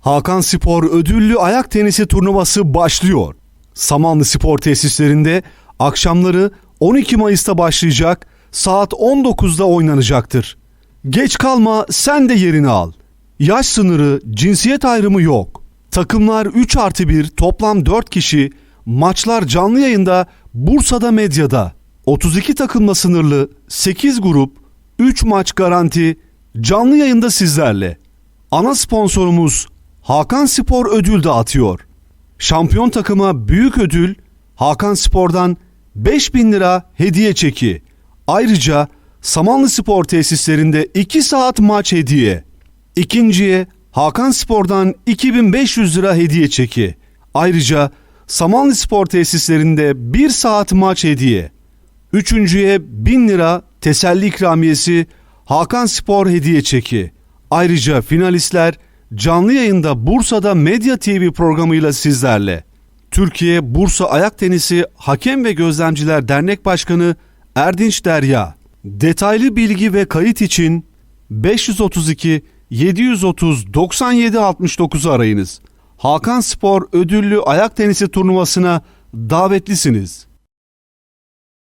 Hakan Spor ödüllü ayak tenisi turnuvası başlıyor. Samanlı Spor tesislerinde akşamları 12 Mayıs'ta başlayacak, saat 19'da oynanacaktır. Geç kalma sen de yerini al. Yaş sınırı, cinsiyet ayrımı yok. Takımlar 3 artı 1 toplam 4 kişi, maçlar canlı yayında Bursa'da medyada. 32 takımla sınırlı 8 grup, 3 maç garanti, canlı yayında sizlerle. Ana sponsorumuz Hakan Spor ödül dağıtıyor. Şampiyon takıma büyük ödül Hakan Spor'dan 5000 lira hediye çeki. Ayrıca Samanlı Spor tesislerinde 2 saat maç hediye. İkinciye Hakan Spor'dan 2500 lira hediye çeki. Ayrıca Samanlı Spor tesislerinde 1 saat maç hediye. Üçüncüye 1000 lira teselli ikramiyesi Hakan Spor hediye çeki. Ayrıca finalistler canlı yayında Bursa'da Medya TV programıyla sizlerle. Türkiye Bursa Ayak Tenisi Hakem ve Gözlemciler Dernek Başkanı Erdinç Derya. Detaylı bilgi ve kayıt için 532 730 97 69'u arayınız. Hakan Spor ödüllü ayak tenisi turnuvasına davetlisiniz.